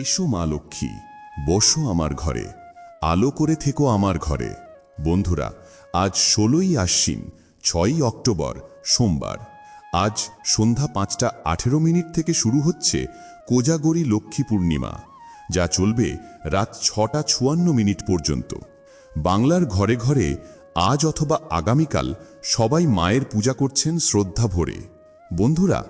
এসো মা লক্ষ্মী, বসো আমার ঘরে, আলো করে থেকো আমার ঘরে। বন্ধুরা, আজ ষোলোই আশ্বিন, ছয়ই অক্টোবর, সোমবার। আজ সন্ধ্যা পাঁচটা আঠেরো মিনিট থেকে শুরু হচ্ছে কোজাগরি লক্ষ্মী পূর্ণিমা, যা চলবে রাত ছটা চুয়ান্ন মিনিট পর্যন্ত। বাংলার ঘরে ঘরে আজ অথবা আগামীকাল সবাই মায়ের পূজা করছেন শ্রদ্ধা ভরে। বন্ধুরা,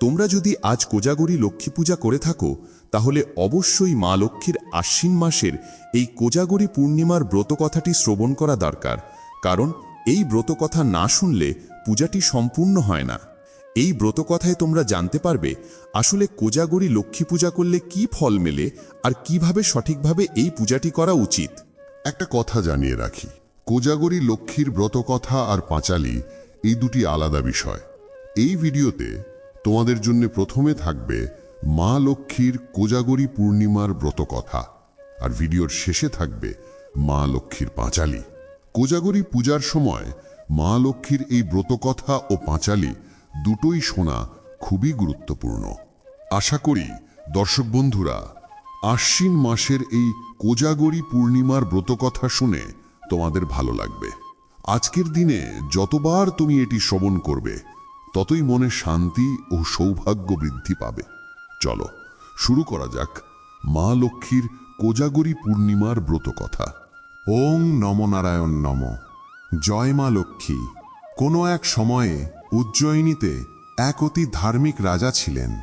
তোমরা যদি আজ কোজাগরি লক্ষ্মী পূজা করে থাকো তাহলে অবশ্যই মা লক্ষ্মীর আশ্বিন মাসের এই কোজাগরি পূর্ণিমার ব্রত কথাটি শ্রবণ করা দরকার, কারণ এই ব্রত কথা না শুনলে পূজাটি সম্পূর্ণ হয় না। এই ব্রত কথায় তোমরা জানতে পারবে আসলে কোজাগরি লক্ষ্মী পূজা করলে কি ফল মেলে আর কীভাবে সঠিকভাবে এই পূজাটি করা উচিত। একটা কথা জানিয়ে রাখি, কোজাগরি লক্ষ্মীর ব্রতকথা আর পাঁচালী এই দুটি আলাদা বিষয়। এই ভিডিওতে তোমাদের জন্য প্রথমে থাকবে মা লক্ষ্মীর কোজাগরি পূর্ণিমার ব্রতকথা। আর ভিডিওর শেষে থাকবে মা লক্ষ্মীর পাঁচালী। কোজাগরি পূজার সময় মা লক্ষ্মীর এই ব্রতকথা ও পাঁচালী দুটোই শোনা খুবই গুরুত্বপূর্ণ। আশা করি দর্শক বন্ধুরা, আশ্বিন মাসের এই কোজাগরি পূর্ণিমার ব্রতকথা শুনে তোমাদের ভালো লাগবে। আজকের দিনে যতবার তুমি এটি শ্রবণ করবে, ততই মনে শান্তি ও সৌভাগ্য বৃদ্ধি পাবে। চলো, শুরু করা যাক মা লক্ষ্মীর কোজাগরি পূর্ণিমার ব্রতকথা। ওং নমনারায়ণ নম। জয় মা লক্ষ্মী। কোনো এক সময়ে উজ্জয়িনীতে এক অতি ধার্মিক রাজা ছিলেন।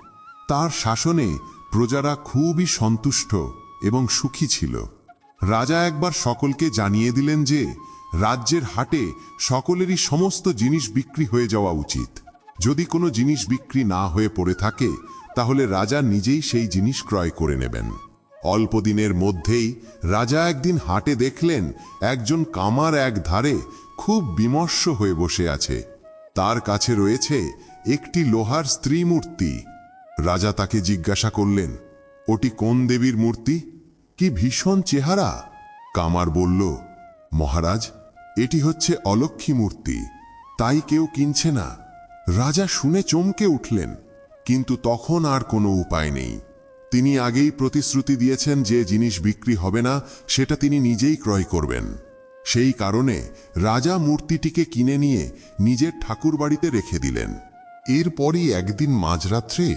তার শাসনে প্রজারা খুবই সন্তুষ্ট এবং সুখী ছিল। রাজা একবার সকলকে জানিয়ে দিলেন যে, রাজ্যের হাটে সকলেরই সমস্ত জিনিস বিক্রি হয়ে যাওয়া উচিত। যদি কোনো জিনিস বিক্রি না হয়ে পড়ে থাকে তাহলে রাজা নিজেই সেই জিনিস ক্রয় করে নেবেন। অল্প দিনের মধ্যেই রাজা একদিন হাটে দেখলেন, একজন কামার এক ধারে খুব বিমর্ষ হয়ে বসে আছে। তার কাছে রয়েছে একটি লোহার স্ত্রী মূর্তি। রাজা তাকে জিজ্ঞাসা করলেন, ওটি কোন দেবীর মূর্তি? কি ভীষণ চেহারা? কামার বলল, মহারাজ, এটি হচ্ছে অলক্ষী মূর্তি, তাই কেউ কিনছে না। রাজা শুনে চমকে উঠলেন। কিন্তু তখন আর কোনো উপায় নেই। তিনি আগেই প্রতিশ্রুতি দিয়েছেন যে জিনিস বিক্রি হবে না, সেটা তিনি নিজেই ক্রয় করবেন। সেই কারণে রাজা মূর্তিটিকে কিনে নিয়ে নিজের ঠাকুর বাড়িতে রেখে দিলেন। এরপরই একদিন মাঝরাত্রে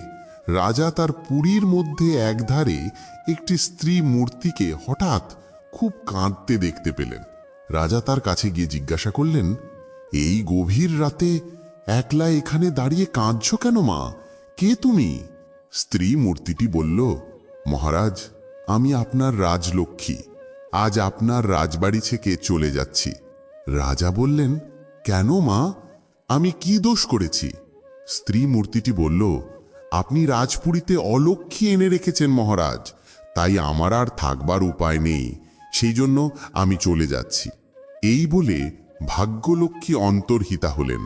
রাজা তার পুরীর মধ্যে একধারে একটি স্ত্রী মূর্তিকে হঠাৎ খুব কাঁদতে দেখতে পেলেন। রাজা তার কাছে গিয়ে জিজ্ঞাসা করলেন, এই গভীর রাতে একলা এখানে দাঁড়িয়ে কাঁদছ কেন মা? কে তুমি? স্ত্রী মূর্তিটি বলল, মহারাজ, আমি আপনার রাজলক্ষ্মী। আজ আপনার রাজবাড়ি থেকে চলে যাচ্ছি। রাজা বললেন, কেন মা? আমি কি দোষ করেছি? স্ত্রী মূর্তিটি বলল, আপনি রাজপুরীতে অলক্ষ্মী এনে রেখেছেন, মহারাজ। তাই আমার আর থাকবার উপায় নেই। সেই জন্য আমি চলে যাচ্ছি। এই বলে ভাগ্যলক্ষ্মী অন্তর্হিতা হলেন।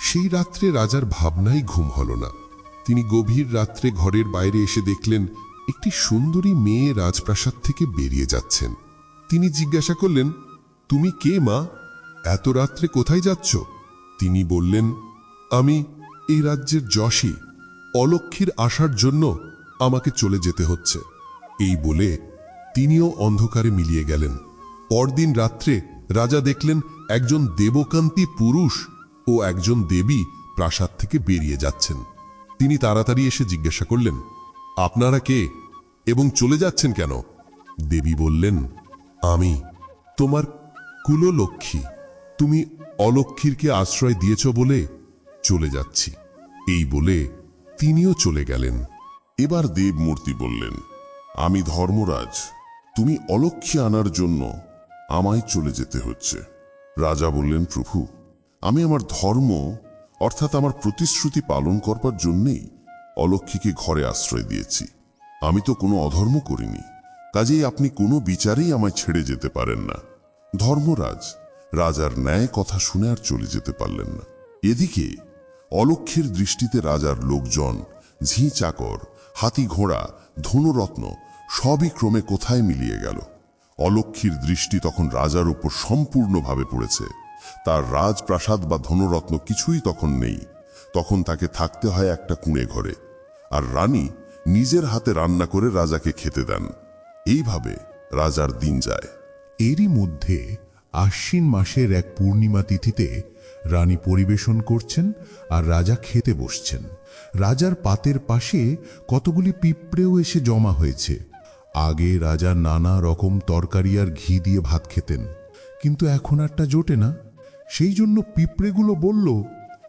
সেই রাত্রে রাজার ভাবনাই ঘুম হল না। তিনি গভীর রাত্রে ঘরের বাইরে এসে দেখলেন, একটি সুন্দরী মেয়ে রাজপ্রাসাদ থেকে বেরিয়ে যাচ্ছেন। তিনি জিজ্ঞাসা করলেন, তুমি কে মা? এত রাত্রে কোথায় যাচ্ছ? তিনি বললেন, আমি এই রাজ্যের যশী। অলক্ষীর আসার জন্য আমাকে চলে যেতে হচ্ছে। এই বলে তিনিও অন্ধকারে মিলিয়ে গেলেন। পরদিন রাত্রে রাজা দেখলেন, একজন দেবকান্তি পুরুষ ও একজন দেবী প্রাসাদ থেকে বেরিয়ে যাচ্ছেন। তিনি তাড়াতাড়ি এসে জিজ্ঞাসা করলেন, আপনারা কে এবং চলে যাচ্ছেন কেন? দেবী বললেন, আমি, তোমার কুললক্ষ্মী, তুমি অলক্ষীরকে আশ্রয় দিয়েছ বলে চলে যাচ্ছি। এই বলে তিনিও চলে গেলেন। এবার দেবমূর্তি বললেন, আমি ধর্মরাজ, তুমি অলক্ষ্যে আনার জন্য আমায় চলে যেতে হচ্ছে। রাজা বললেন, প্রভু, আমি আমার ধর্ম অর্থাৎ আমার প্রতিশ্রুতি পালন করবার জন্যেই অলক্ষীকে ঘরে আশ্রয় দিয়েছি। আমি তো কোনো অধর্ম করিনি। কাজেই আপনি কোনো বিচারেই আমায় ছেড়ে যেতে পারেন না। ধর্মরাজ, রাজার ন্যায় কথা শুনে আর চলে যেতে পারলেন না। এদিকে অলক্ষের দৃষ্টিতে রাজার লোকজন, ঝি চাকর, হাতি ঘোড়া, ধনুরত্ন সবই ক্রমে কোথায় মিলিয়ে গেল। অলক্ষীর দৃষ্টি তখন রাজার উপর সম্পূর্ণভাবে পড়েছে। তার রাজপ্রাসাদ বা ধনরত্ন কিছুই তখন নেই। তখন তাকে থাকতে হয় একটা কুঁড়ে ঘরে। আর রানী নিজের হাতে রান্না করে রাজাকে খেতে দেন। এইভাবে রাজার দিন যায়। এরই মধ্যে আশ্বিন মাসের এক পূর্ণিমা তিথিতে রানী পরিবেশন করছেন আর রাজা খেতে বসছেন। রাজার পাতের পাশে কতগুলি পিঁপড়েও এসে জমা হয়েছে। আগে রাজা নানা রকম তরকারি আর ঘি দিয়ে ভাত খেতেন। কিন্তু এখন আরটা জোটে না। সেই জন্য পিঁপড়েগুলো বলল,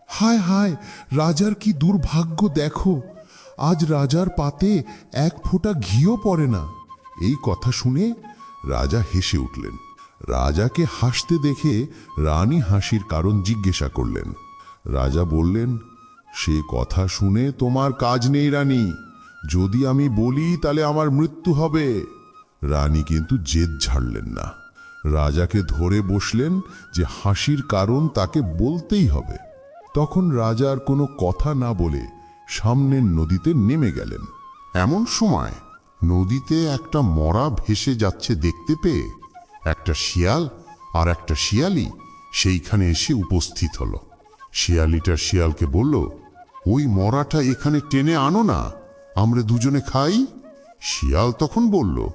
হায় হায়, রাজার কি দুর্ভাগ্য দেখো। আজ রাজার পাতে এক ফোঁটা ঘিও পড়ে না। এই কথা শুনে রাজা হেসে উঠলেন। রাজাকে হাসতে দেখে রানী হাসির কারণ জিজ্ঞাসা করলেন। রাজা বললেন, সে কথা শুনে তোমার কাজ নেই রানী। যদি আমি বলি, তাহলে আমার মৃত্যু হবে। রানী কিন্তু জেদ ছাড়লেন না। রাজাকে ধরে বসলেন যে হাসির কারণ তাকে বলতেই হবে। তখন রাজার কোনো কথা না বলে সামনের নদীতে নেমে গেলেন। এমন সময় নদীতে একটা মরা ভেসে যাচ্ছে দেখতে পেয়ে একটা শিয়াল আর একটা শিয়ালি সেইখানে এসে উপস্থিত হলো। শিয়ালিটা শিয়ালকে বলল, ওই মরাটা এখানে টেনে আনো না, আমরা দুজনে খাই? শিয়াল তখন বলল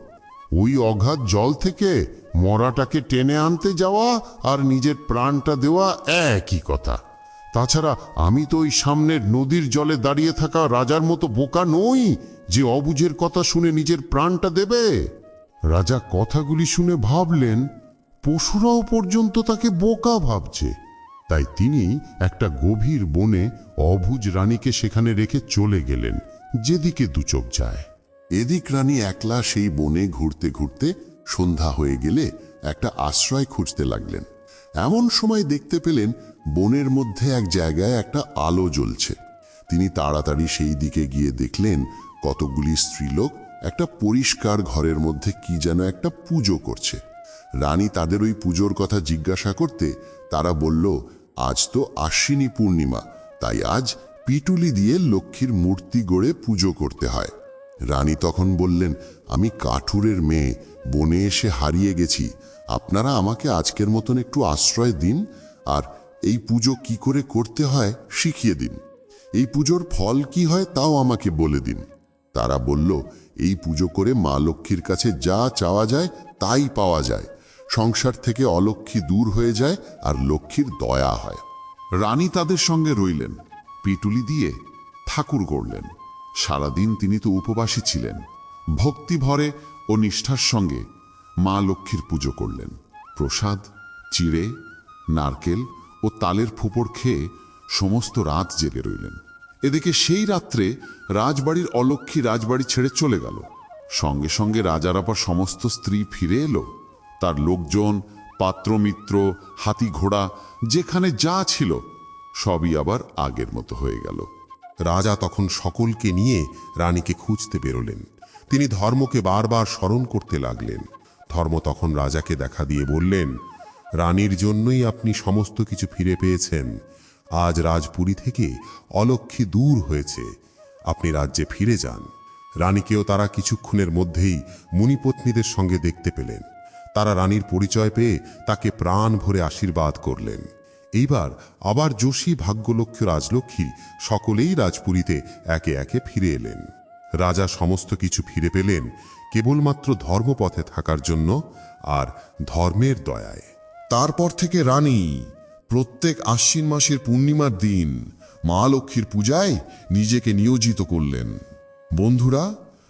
ওই অগাধ জল থেকে মরাটাকে টেনে আনতে যাওয়া আর নিজের প্রাণটা দেওয়া একই কথা। তাছাড়া আমি তো ওই সামনের নদীর জলে দাঁড়িয়ে থাকা রাজার মতো বোকা নই যে অবুঝের কথা শুনে নিজের প্রাণটা দেবে। রাজা কথাগুলি শুনে ভাবলেন, পশুরাও পর্যন্ত তাকে বোকা ভাবছে। তাই তিনি একটা গভীর বনে অবুজ রানীকে সেখানে রেখে চলে গেলেন, যেদিকে দুচোখ যায়। এদিক রানী একলা সেই বনে ঘুরতে ঘুরতে সন্ধ্যা হয়ে গেলে একটা আশ্রয় খুঁজতে লাগলেন। এমন সময় দেখতে পেলেন বনের মধ্যে এক জায়গায় একটা আলো জ্বলছে। তিনি তাড়াতাড়ি সেই দিকে গিয়ে দেখলেন কতগুলি স্ত্রীলোক একটা পরিষ্কার ঘরের মধ্যে কি যেন একটা পুজো করছে। রানী তাদের ওই পুজোর কথা জিজ্ঞাসা করতে তারা বলল, আজ তো আশ্বিনী পূর্ণিমা, তাই আজ পিটুলি দিয়ে লক্ষ্মীর মূর্তি গড়ে পুজো করতে হয়। রানী তখন বললেন, আমি কাঠুরের মেয়ে, বনে এসে হারিয়ে গেছি। আপনারা আমাকে আজকের মতন একটু আশ্রয় দিন, আর এই পুজো কি করে করতে হয় শিখিয়ে দিন। এই পুজোর ফল কি হয় তাও আমাকে বলে দিন। তারা বলল, এই পুজো করে মা লক্ষ্মীর কাছে যা চাওয়া যায় তাই পাওয়া যায়। সংসার থেকে অলক্ষ্মী দূর হয়ে যায় আর লক্ষ্মীর দয়া হয়। রানী তাদের সঙ্গে রইলেন। পিটুলি দিয়ে ঠাকুর গড়লেন। সারাদিন তিনি তো উপবাসী ছিলেন। ভক্তি ভরে ও নিষ্ঠার সঙ্গে মা লক্ষ্মীর পুজো করলেন। প্রসাদ, চিড়ে, নারকেল ও তালের ফুপড় খেয়ে সমস্ত রাত জেগে রইলেন। এদিকে সেই রাত্রে রাজবাড়ির অলক্ষ্মী রাজবাড়ি ছেড়ে চলে গেল। সঙ্গে সঙ্গে রাজার আবার সমস্ত স্ত্রী ফিরে এলো। তার লোকজন, পাত্রমিত্র হাতি ঘোড়া যেখানে যা ছিল, সবই আবার আগের মতো হয়ে গেল। রাজা তখন সকলকে নিয়ে রানীকে খুঁজতে বেরোলেন। তিনি ধর্মকে বারবার স্মরণ করতে লাগলেন। ধর্ম তখন রাজাকে দেখা দিয়ে বললেন, রানীর জন্যই আপনি সমস্ত কিছু ফিরে পেয়েছেন। আজ রাজপুরী থেকে অলক্ষী দূর হয়েছে। আপনি রাজ্যে ফিরে যান। রানীকেও তারা কিছুক্ষণের মধ্যেই মুনিপত্নীদের সঙ্গে দেখতে পেলেন। তারা রানীর পরিচয় পেয়ে তাকে প্রাণ ভরে আশীর্বাদ করলেন। এইবার আবার যোশী ভাগ্যলক্ষ্য রাজলক্ষ্মী সকলেই রাজপুরীতে একে একে ফিরে এলেন। রাজা সমস্ত কিছু ফিরে পেলেন, কেবলমাত্র ধর্মপথে থাকার জন্য আর ধর্মের দয়ায়। তারপর থেকে রানী, প্রত্যেক আশ্বিন মাসের পূর্ণিমার দিন মা লক্ষ্মীর পূজায় নিজেকে নিয়োজিত করলেন। বন্ধুরা,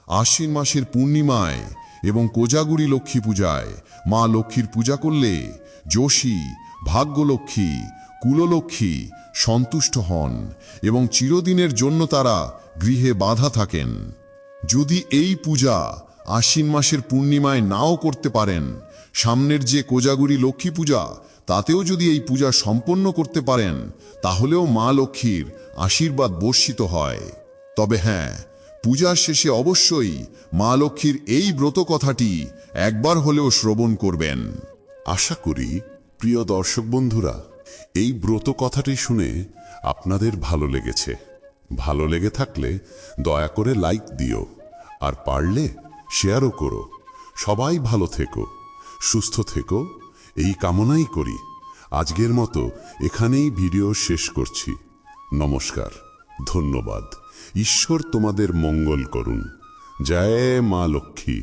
আশ্বিন মাসের পূর্ণিমায় এবং কোজাগুড়ি লক্ষ্মী পূজায়। মা লক্ষ্মীর পূজা করলে যোশী, ভাগ্যলক্ষ্মী, কুললক্ষ্মী সন্তুষ্ট হন এবং চিরদিনের জন্য তারা গৃহে বাধা থাকেন। যদি এই পূজা আশ্বিন মাসের পূর্ণিমায় নাও করতে পারেন, সামনের যে কোজাগুড়ি লক্ষ্মী পূজা, তাতেও যদি এই পূজা সম্পন্ন করতে পারেন, তাহলেও মা লক্ষ্মীর আশীর্বাদ বর্ষিত হয়। তবে হ্যাঁ পূজার শেষে অবশ্যই মা লক্ষ্মীর এই ব্রত কথাটি একবার হলেও শ্রবণ করবেন। আশা করি, প্রিয় দর্শক বন্ধুরা, এই ব্রত কথাটি শুনে আপনাদের ভালো লেগেছে। ভালো লেগে থাকলে দয়া করে লাইক দিও, আর পারলে শেয়ারও করো। সবাই ভালো থেকো, সুস্থ থেকো, এই কামনাই করি। আজকের মতো এখানেই ভিডিও শেষ করছি। নমস্কার, ধন্যবাদ। ঈশ্বর তোমাদের মঙ্গল করুন। জয় মা লক্ষ্মী।